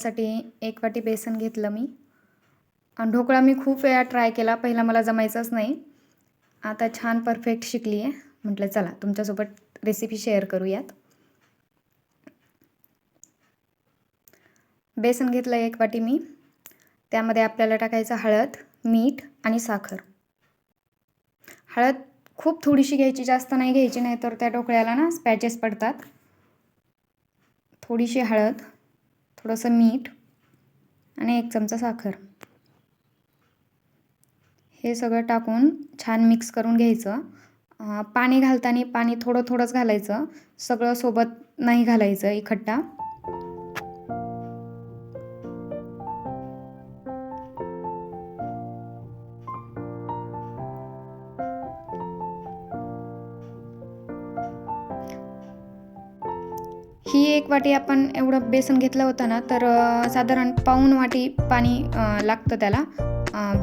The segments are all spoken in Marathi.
ढोकळ्यासाठी एक वाटी बेसन घेतलं मी. आणि ढोकळा मी खूप वेळा ट्राय केला पहिला मला जमायचंच नाही. आता छान परफेक्ट शिकली आहे म्हटलं चला तुमच्यासोबत रेसिपी शेअर करूयात. बेसन घेतलं एक वाटी मी. त्यामध्ये आपल्याला टाकायचं हळद मीठ आणि साखर. हळद खूप थोडीशी घ्यायची जास्त नाही घ्यायची नाही तर त्या ढोकळ्याला ना स्पॅचेस पडतात. थोडीशी हळद थोडंसं मीठ आणि एक चमचा साखर. हे सगळं टाकून छान मिक्स करून घ्यायचं. पाणी घालताना पाणी थोडं थोडंच घालायचं. सगळं सोबत नाही घालायचं इखट्टा. एक वाटी आपण एवढं बेसन घेतलं होतं ना तर साधारण पाऊन वाटी पाणी लागतं त्याला.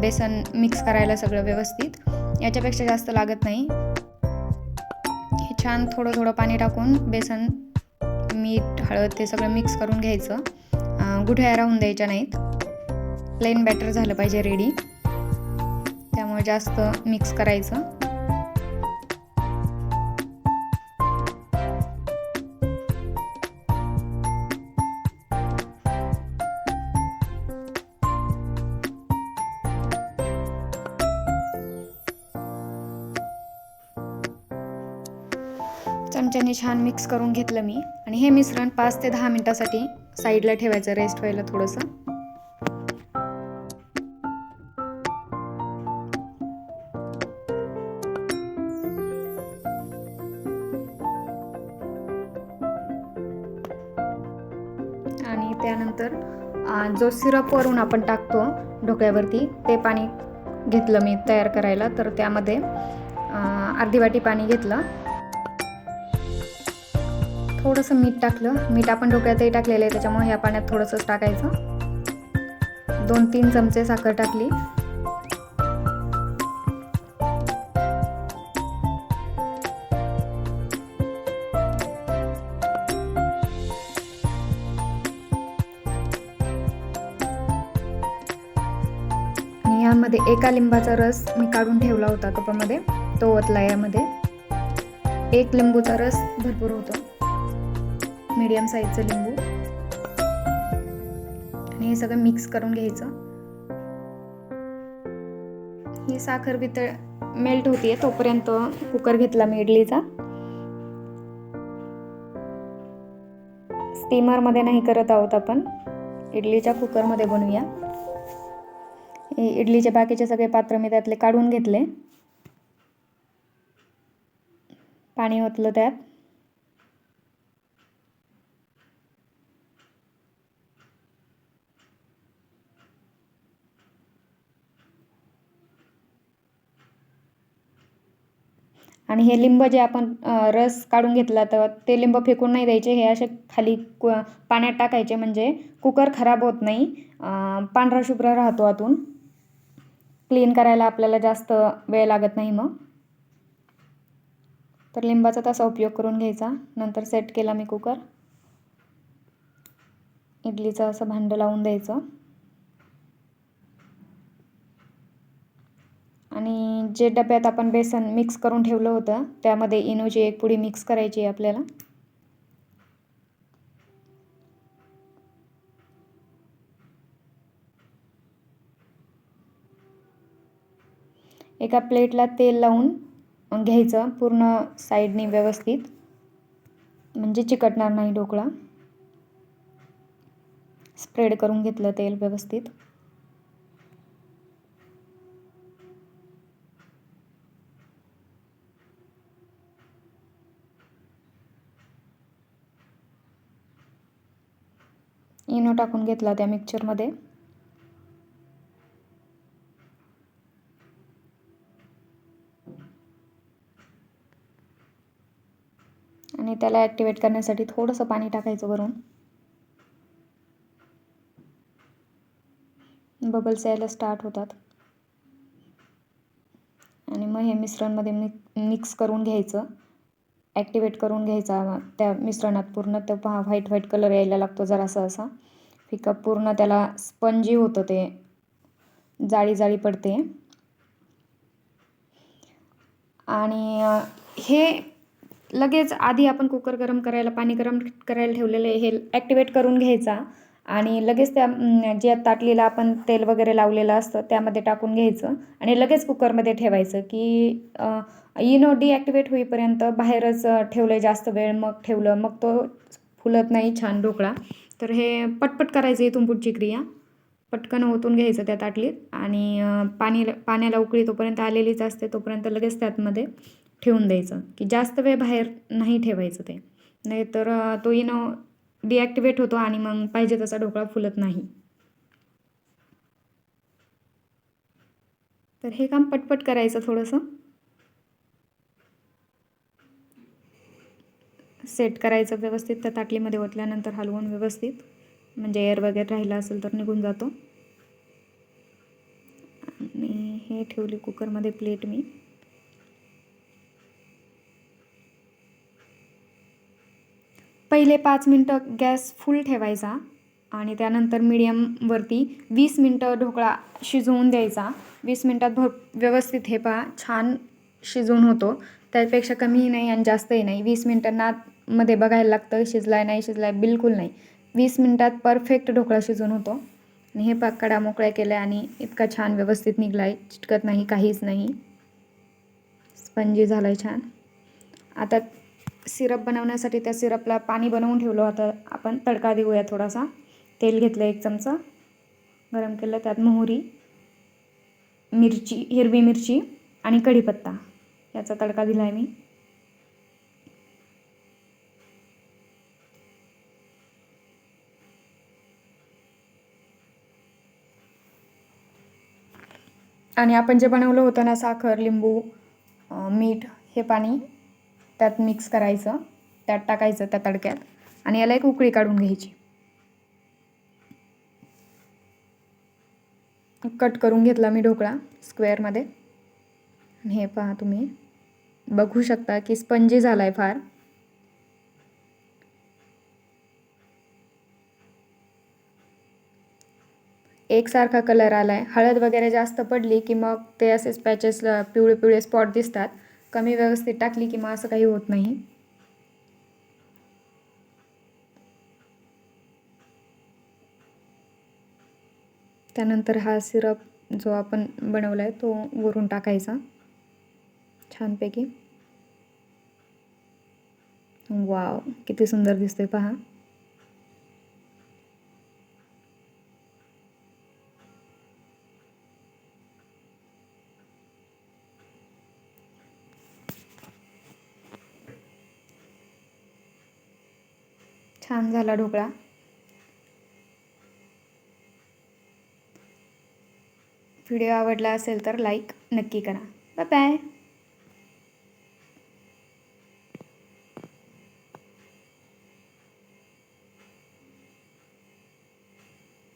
बेसन मिक्स करायला सगळं व्यवस्थित. याच्यापेक्षा जास्त लागत नाही. हे छान थोडं थोडं पाणी टाकून बेसन मीठ हळद ते सगळं मिक्स करून घ्यायचं. गुठया राहून द्यायच्या नाहीत. प्लेन बॅटर झालं पाहिजे रेडी त्यामुळे जास्त मिक्स करायचं. चमच्याने छान मिक्स करून घेतलं मी. आणि हे मिश्रण पाच ते दहा मिनटासाठी साईडला ठेवायचं रेस्ट व्हायला थोडंसं. आणि त्यानंतर जो सिरप वरून आपण टाकतो ढोकळ्यावरती ते पाणी घेतलं मी तयार करायला. तर त्यामध्ये अर्धी वाटी पाणी घेतलं. थोडंसं मीठ टाकलं. मीठ आपण ढोकळ्यातही टाकलेलं आहे त्याच्यामुळे ह्या पाण्यात थोडंसंच टाकायचं. दोन तीन चमचे साखर टाकली. आणि यामध्ये एका लिंबाचा रस मी काढून ठेवला होता कपामध्ये तो ओतला यामध्ये. एक लिंबूचा रस भरपूर होतो. मीडियम साईजचं लिंबू. आणि हे सगळं मिक्स करून घ्यायचं. ही साखर वितळ मेल्ट होतीये तोपर्यंत कुकर घेतला मी इडलीचा. स्टीमरमध्ये नाही करत आहोत आपण. इडलीच्या कुकरमध्ये बनवूया. इडलीचे बाकीचे सगळे पात्र मी त्यातले काढून घेतले. पाणी ओतलं त्यात. आणि हे लिंब जे आपण रस काढून घेतला तर ते लिंब फेकून नाही द्यायचे. हे असे खाली पाण्यात टाकायचे म्हणजे कुकर खराब होत नाही. पांढरा शुभ्र राहतो आतून. क्लीन करायला आपल्याला जास्त वेळ लागत नाही मग. तर लिंबाचा तसा उपयोग करून घ्यायचा. नंतर सेट केला मी कुकर. इडलीचं असं भांडं लावून द्यायचं. आणि जे डब्यात आपण बेसन मिक्स करून ठेवलं होतं त्यामध्ये इनोची एक पुडी मिक्स करायची आहे आपल्याला. एका प्लेटला तेल लावून घ्यायचं पूर्ण साईडने व्यवस्थित. म्हणजे चिकटणार नाही ढोकळा. स्प्रेड करून घेतलं तेल व्यवस्थित इनो टाकून घेतला त्या मिक्सचरमध्ये आणि त्याला ॲक्टिवेट करण्यासाठी थोडंसं पाणी टाकायचं वरून. बबल्स यायला स्टार्ट होतात. आणि मग हे मिश्रणमध्ये मिक मिक्स करून घ्यायचं. ॲक्टिवेट करून घ्यायचा त्या मिश्रणात पूर्ण. तर पहा व्हाईट व्हाईट कलर यायला लागतो जरासा असा. फिका पूर्ण त्याला स्पंजी होतं ते. जाळी जाळी पडते. आणि हे लगेच आधी आपण कुकर गरम करायला पाणी गरम करायला ठेवलेलं आहे हे ॲक्टिवेट करून घ्यायचा. आणि लगेच त्या जे ज्या ताटलीला आपण तेल वगैरे लावलेलं असतं त्यामध्ये टाकून घ्यायचं. आणि लगेच कुकरमध्ये ठेवायचं की इनो डिॲक्टिवेट होईपर्यंत बाहेरच ठेवलं जास्त वेळ मग ठेवलं मग तो फुलत नाही छान ढोकळा. तर हे पटपट करायचं इथून पुढची क्रिया. पटकन ओतून घ्यायचं त्या ताटलीत आणि पाणी पाण्याला उकळी तोपर्यंत आलेलीच असते तोपर्यंत लगेच त्यातमध्ये ठेवून द्यायचं. की जास्त वेळ बाहेर नाही ठेवायचं ते. नाहीतर तो इनो डिॲक्टिवेट होतो आणि मग पाहिजे तसा ढोकळा फुलत नाही. तर हे काम पटपट करायचं थोडंसं. सेट करायचं व्यवस्थित त्या ताटलीमध्ये ओतल्यानंतर हलवून व्यवस्थित म्हणजे एअर वगैरे राहिला असेल तर निघून जातो. आणि हे ठेवली कुकरमध्ये प्लेट मी. पहिले पाच मिनटं गॅस फुल ठेवायचा आणि त्यानंतर मिडियमवरती वीस मिनटं ढोकळा शिजवून द्यायचा. वीस मिनटात भर व्यवस्थित हे पहा छान शिजवून होतो. त्यापेक्षा कमीही नाही आणि जास्तही नाही. वीस मिनटांना मध्ये बघायला लागतं शिजलाय नाही शिजलाय बिलकुल नाही. वीस मिनटात परफेक्ट ढोकळा शिजून होतो. आणि हे पाक कडा मोकळ्या केल्या आणि इतका छान व्यवस्थित निघला आहे चिटकत नाही काहीच नाही. स्पंजी झाला आहे छान. आता सिरप बनवण्यासाठी त्या सिरपला पाणी बनवून ठेवलं होतं. आपण तडका देऊया थोडासा. तेल घेतलं एक चमचा. गरम केलं त्यात मोहरी मिरची हिरवी मिरची आणि कढीपत्ता. याचा तडका दिला आहे मी. आणि आपण जे बनवलं होतं ना साखर लिंबू मीठ हे पाणी त्यात मिक्स करायचं. त्यात टाकायचं त्या तडक्यात. आणि याला एक उकळी काढून घ्यायची. कट करून घेतला मी ढोकळा स्क्वेअरमध्ये हे पहा तुम्ही. बघू शकता की स्पंजी झाला आहे फार. एकसारखा कलर आला आहे हळद वगैरे जास्त पडली की मग ते असे पॅचेस पिवळे पिवळे स्पॉट दिसतात. कमी व्यवस्थित टाकली की मग असं काही होत नाही. त्यानंतर हा सिरप जो आपण बनवला आहे तो वरून टाकायचा. छानपैकी. वाव किती सुंदर दिसतोय पहा छान झाला ढोकळा. व्हिडिओ आवडला असेल तर लाईक नक्की करा. Bye bye